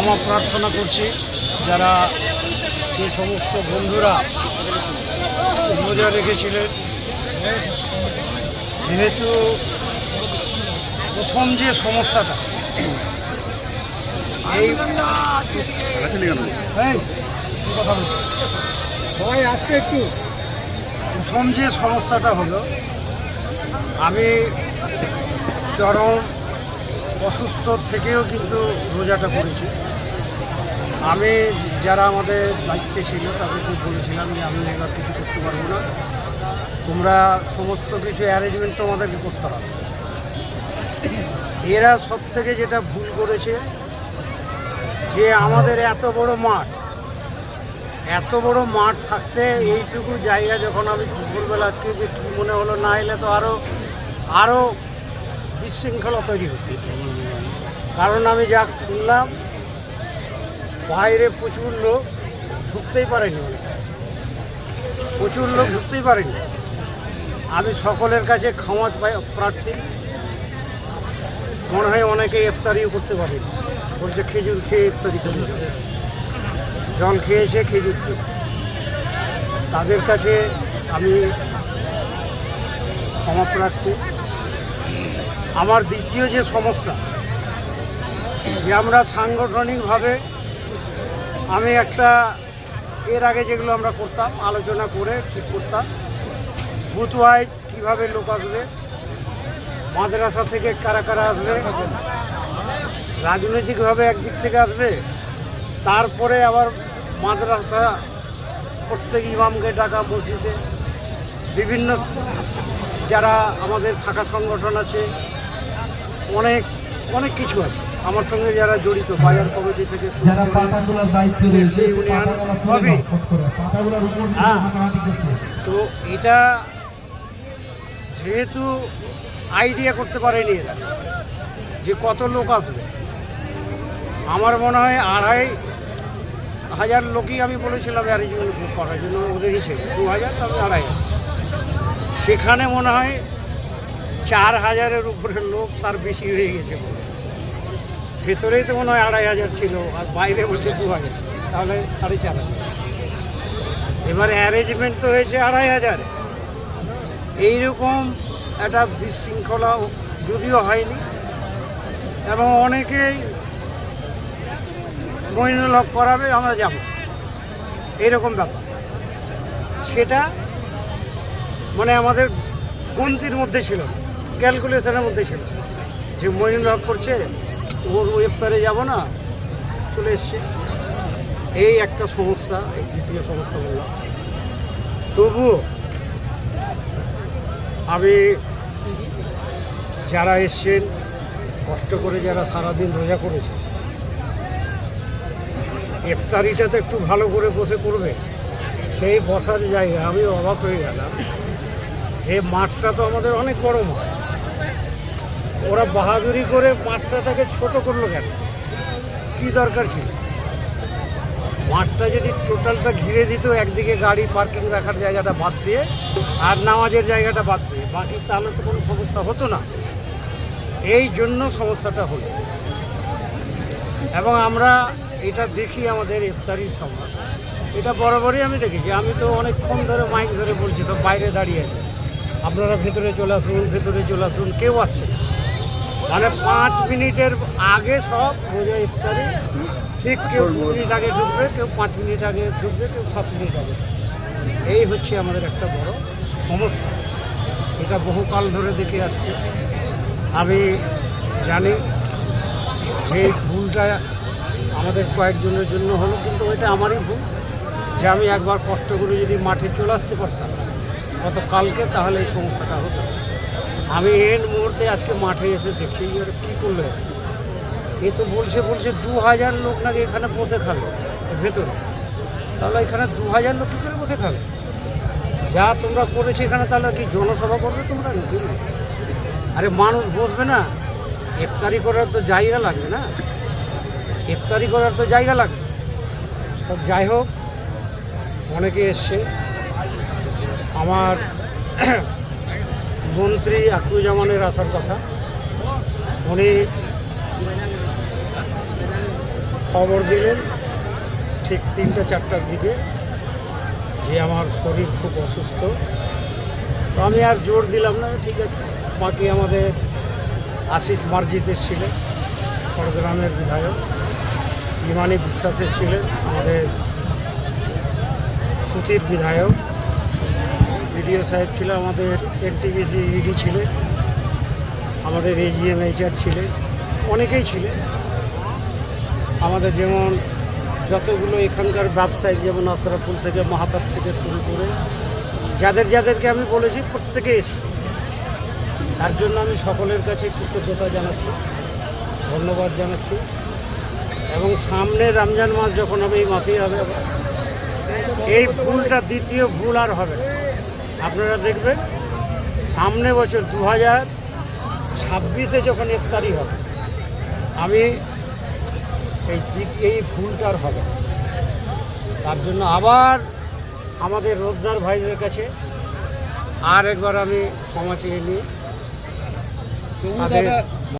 ক্ষমা প্রার্থনা করছি। যারা যে সমস্ত বন্ধুরা রোজা রেখেছিলেন, যেহেতু প্রথম যে সমস্যাটা, এই? সবাই আসতে একটু। প্রথম যে সমস্যাটা হলো, আমি চরম অসুস্থ থেকেও কিন্তু রোজাটা করেছি। আমি, যারা আমাদের দায়িত্বে ছিল, তাদেরকে বলেছিলাম যে আমি এবার কিছু করতে পারব না। তোমরা সমস্ত কিছু অ্যারেঞ্জমেন্ট তোমাদেরকে করতে হবে। এরা সব থেকে যেটা ভুল করেছে, যে আমাদের এত বড় মাঠ, এত বড় মাঠ থাকতে এইটুকু জায়গা যখন আমি দুপুরবেলা আজকে যে কী মনে হলো না এলে তো আরও আরও বিশৃঙ্খলা তৈরি হতো। কারণ আমি যা শুনলাম বাইরে প্রচুর লোক ঢুকতেই পারেনি। প্রচুর লোক ঢুকতেই পারেনি। আমি সকলের কাছে ক্ষমা প্রার্থী। মনে হয় অনেকে ইফতারিও করতে পারেনি বলছে খেজুর খেয়ে ইফতারি করে। জল খেয়েছে, খেজুর খেয়ে। তাদের কাছে আমি ক্ষমা প্রার্থী। আমার দ্বিতীয় যে সমস্যা, যে আমরা সাংগঠনিকভাবে আমি একটা, এর আগে যেগুলো আমরা করতাম, আলোচনা করে ঠিক করতাম। বুথ কীভাবে লোক আসবে? মাদ্রাসা থেকে কারা কারা আসবে? রাজনৈতিকভাবে একদিক থেকে আসবে? তারপরে আবার মাদ্রাসা, প্রত্যেক ইমামকে ডাকা মসজিদে। বিভিন্ন যারা আমাদের শাখা সংগঠন আছে, অনেক অনেক কিছু আছে। আমার সঙ্গে যারা জড়িত বাজার কমিটি থেকে যারা পাতা তোলার দায়িত্ব রয়েছে সবই। পাতাগুলোর উপর হ্যাঁ। তো এটা যেহেতু আইডিয়া করতে পারেনি এরা যে কত লোক আসবে আমার মনে হয় আড়াই হাজার লোকই আমি বলেছিলাম অ্যারেঞ্জমেন্ট করার জন্য ওদের হিসেবে দু হাজার তবে আড়াই হাজার সেখানে মনে হয় চার হাজারের উপরে লোক তার বেশি হয়ে গেছে হয়। ভেতরেই তো মনে হয় আড়াই হাজার ছিল, আর বাইরে বলছে দু হাজার। তাহলে সাড়ে চার হাজার। এবার অ্যারেঞ্জমেন্ট তো হয়েছে আড়াই হাজার। এইরকম একটা বিশৃঙ্খলা যদিও হয়নি, এবং অনেকেই মহিনুল হক করাবে, আমরা যাব। এইরকম ব্যাপার। সেটা মানে আমাদের গন্তির মধ্যে ছিল ক্যালকুলেশনের মধ্যে ছিল। যে মহিনুল হক করছে ওর ইফতারে যাব না, চলে এসছে। এই একটা সমস্যা, এই দ্বিতীয় সমস্যা বললাম। তবুও আমি যারা এসছেন, কষ্ট করে যারা সারাদিন রোজা করেছে ইফতারিটা তো একটু ভালো করে বসে করবে সেই বসার জায়গা, আমি অবাক হয়ে গেলাম। যে মাঠটা তো আমাদের অনেক বড় মাঠ। ওরা বাহাদুরি করে মাঠটাটাকে ছোট করল কেন? কী দরকার ছিল? মাঠটা যদি টোটালটা ঘিরে দিত, একদিকে গাড়ি পার্কিং রাখার জায়গাটা বাদ দিয়ে, আর নামাজের জায়গাটা বাদ দিয়ে, বাকি তাহলে তো কোনো সমস্যা হতো না। এই জন্য সমস্যাটা হলো। এবং আমরা এটা দেখি আমাদের ইফতারির সময় এটা বরাবরই আমি দেখেছি। আমি তো অনেকক্ষণ ধরে মাইক ধরে বলছি, সব বাইরে দাঁড়িয়ে আছে। আপনারা ভেতরে চলে আসুন, ভেতরে চলে আসুন, কেউ আসছে না। মানে পাঁচ মিনিটের আগে সব রোজা ইফতারি। ঠিক কেউ দু মিনিট আগে ঢুকবে, কেউ পাঁচ মিনিট আগে ঢুকবে, কেউ সাত মিনিট আগে। এই হচ্ছে আমাদের একটা বড় সমস্যা। এটা বহুকাল ধরে দেখে আসছে। আমি জানি যে ভুলটা আমাদের কয়েকজনের জন্য হলো, কিন্তু ওইটা আমারই ভুল যে আমি একবার কষ্ট করে যদি মাঠে চলে আসতে পারতাম গত কালকে তাহলে এই সমস্যাটা হতো। আমি এর মুহূর্তে আজকে মাঠে এসে দেখি এর কী করল? এ তো বলছে বলছে দু হাজার লোক নাকি এখানে বসে খাবে, ভেতরে। তাহলে এখানে দু হাজার লোক কী করে বসে খাবে? যা তোমরা করেছ এখানে, তাহলে কি জনসভা করবে তোমরা? নাকি আরে মানুষ বসবে না। ইফতারি করার তো জায়গা লাগবে না। ইফতারি করার তো জায়গা লাগবে। তো যাই হোক, অনেকে এসছে। আমার মন্ত্রী আকুজামানের আসার কথা। উনি খবর দিলেন ঠিক তিনটে, চারটার দিকে যে আমার শরীর খুব অসুস্থ। তো আমি আর জোর দিলাম না, ঠিক আছে। বাকি আমাদের আশিস মার্জিত এসেছিলেন চট্টগ্রামের বিধায়ক। ইমানি বিশ্বাস এসেছিলেন, আমাদের সুতির বিধায়ক। বিডিও সাহেব ছিল, আমাদের এনটিভিসি ইডি ছিলেন আমাদের এজিএম এইচআর ছিলেন অনেকেই ছিলেন আমাদের যেমন যতগুলো এখানকার ব্যবসায়ী, যেমন আশরাফুল থেকে, মাহাতার থেকে শুরু করে, যাদের যাদেরকে আমি বলেছি প্রত্যেকে এসে তার জন্য আমি সকলের কাছে কৃতজ্ঞতা জানাচ্ছি, ধন্যবাদ জানাচ্ছি। এবং সামনে রমজান মাস যখন হবে, এই মাসেই হবে। এই ভুলটা দ্বিতীয় ভুল আর হবে না। আপনারা দেখবেন সামনে বছর দু হাজার ছাব্বিশে যখন ইফতারি হবে আমি এই এই ভুলটা আর হবে তার জন্য আবার আমাদের রোজদার ভাইদের কাছে আর একবার আমি ক্ষমা চেয়ে নিই। তাদের